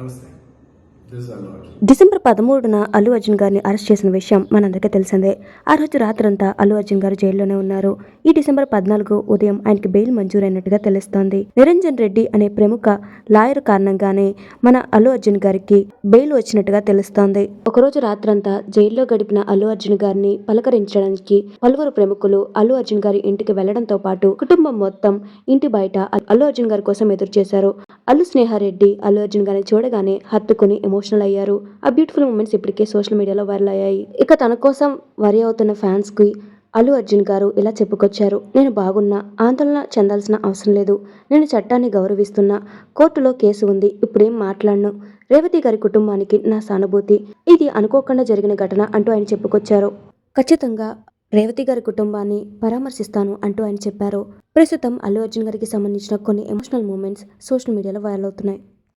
Namaste. December పదమూడున అల్లు అర్జున్ గారిని arrest చేసిన విషయం మనందరికీ తెలిసిందే. ఆ రోజు రాత్రంతా అల్లు అర్జున్ గారు జైల్లోనే ఉన్నారు. ఈ డిసెంబర్ పద్నాలుగు ఉదయం ఆయనకి బెయిల్ మంజూరైనట్టుగా తెలుస్తోంది. నిరంజన్ రెడ్డి అనే ప్రముఖ లాయర్ కారణంగానే మన అల్లు అర్జున్ గారికి బెయిల్ వచ్చినట్టుగా తెలుస్తోంది. ఒకరోజు రాత్రంతా జైల్లో గడిపిన అల్లు అర్జున్ గారిని పలకరించడానికి పలువురు ప్రముఖులు అల్లు అర్జున్ గారి ఇంటికి వెళ్ళడంతో పాటు కుటుంబం మొత్తం ఇంటి బయట అల్లు అర్జున్ గారి కోసం ఎదురు చేశారు అల్లు స్నేహారెడ్డి అల్లు అర్జున్ గారిని చూడగానే హత్తుకుని ఎమోషనల్ అయ్యారు. ఆ బ్యూటిఫుల్ మూమెంట్స్ ఇప్పటికే సోషల్ మీడియాలో వైరల్ అయ్యాయి. ఇక తన కోసం వరి అవుతున్న ఫ్యాన్స్కి అల్లు అర్జున్ గారు ఇలా చెప్పుకొచ్చారు. నేను బాగున్నా ఆందోళన చెందాల్సిన అవసరం లేదు. నేను చట్టాన్ని గౌరవిస్తున్నా కోర్టులో కేసు ఉంది ఇప్పుడేం మాట్లాడను. రేవతి గారి కుటుంబానికి నా సానుభూతి. ఇది అనుకోకుండా జరిగిన ఘటన అంటూ ఆయన చెప్పుకొచ్చారు. ఖచ్చితంగా రేవతి గారి కుటుంబాన్ని పరామర్శిస్తాను అంటూ ఆయన చెప్పారు. ప్రస్తుతం అల్లు అర్జున్ గారికి సంబంధించిన కొన్ని ఎమోషనల్ మూమెంట్స్ సోషల్ మీడియాలో వైరల్ అవుతున్నాయి.